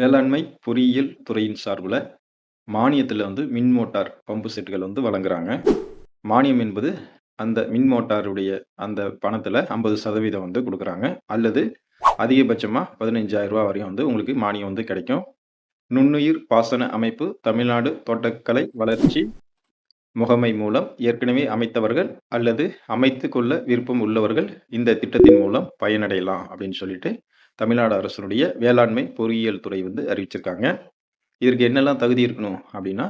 வேளாண்மை பொறியியல் துறையின் சார்பில் மானியத்தில் வந்து மின் மோட்டார் பம்பு செட்டுகள் வந்து வழங்குறாங்க. மானியம் என்பது அந்த மின் மோட்டாருடைய அந்த பணத்தில் ஐம்பது சதவீதம் வந்து கொடுக்குறாங்க அல்லது அதிகபட்சமாக ரூ. 15,000 வரையும் வந்து உங்களுக்கு மானியம் வந்து கிடைக்கும். நுண்ணுயிர் பாசன அமைப்பு தமிழ்நாடு தோட்டக்கலை வளர்ச்சி முகமை மூலம் ஏற்கனவே அமைத்தவர்கள் அல்லது அமைத்து கொள்ள விருப்பம் உள்ளவர்கள் இந்த திட்டத்தின் மூலம் பயனடையலாம் அப்படின்னு சொல்லிட்டு தமிழ்நாடு அரசனுடைய வேளாண்மை பொறியியல் துறை வந்து அறிவிச்சிருக்காங்க. இதற்கு என்னெல்லாம் தகுதி இருக்கணும் அப்படின்னா,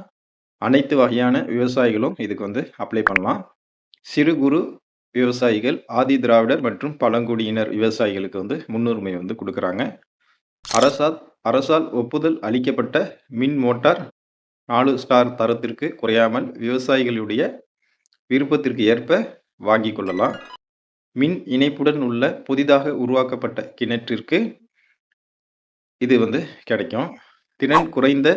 அனைத்து வகையான விவசாயிகளும் இதுக்கு வந்து அப்ளை பண்ணலாம். சிறு குறு விவசாயிகள், ஆதி திராவிடர் மற்றும் பழங்குடியினர் விவசாயிகளுக்கு வந்து முன்னுரிமை வந்து கொடுக்குறாங்க அரசால் அரசால் ஒப்புதல் அளிக்கப்பட்ட மின் மோட்டார் நாலு ஸ்டார் தரத்திற்கு குறையாமல் விவசாயிகளுடைய விருப்பத்திற்கு ஏற்ப வாங்கிக் கொள்ளலாம். மின் இணைப்புடன் உள்ள புதிதாக உருவாக்கப்பட்ட கிணற்றிற்கு இது வந்து கிடைக்கும். திறன் குறைந்த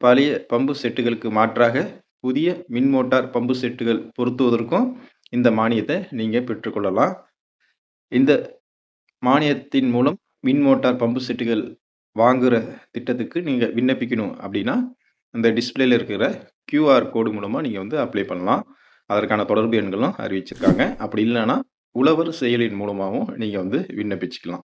பழைய பம்பு செட்டுகளுக்கு மாற்றாக புதிய மின் மோட்டார் பம்பு செட்டுகள் பொருத்துவதற்கும் இந்த மானியத்தை நீங்கள் பெற்றுக்கொள்ளலாம். இந்த மானியத்தின் மூலம் மின் மோட்டார் பம்பு செட்டுகள் வாங்குகிற திட்டத்துக்கு நீங்கள் விண்ணப்பிக்கணும் அப்படின்னா, அந்த டிஸ்பிளேல இருக்கிற கியூஆர் கோடு மூலமா நீங்க வந்து அப்ளை பண்ணலாம். அதற்கான தொடர்பு எண்களும் அறிவிச்சிருக்காங்க. அப்படி இல்லைன்னா உழவர் செயலின் மூலமாகவும் நீங்க வந்து விண்ணப்பிச்சுக்கலாம்.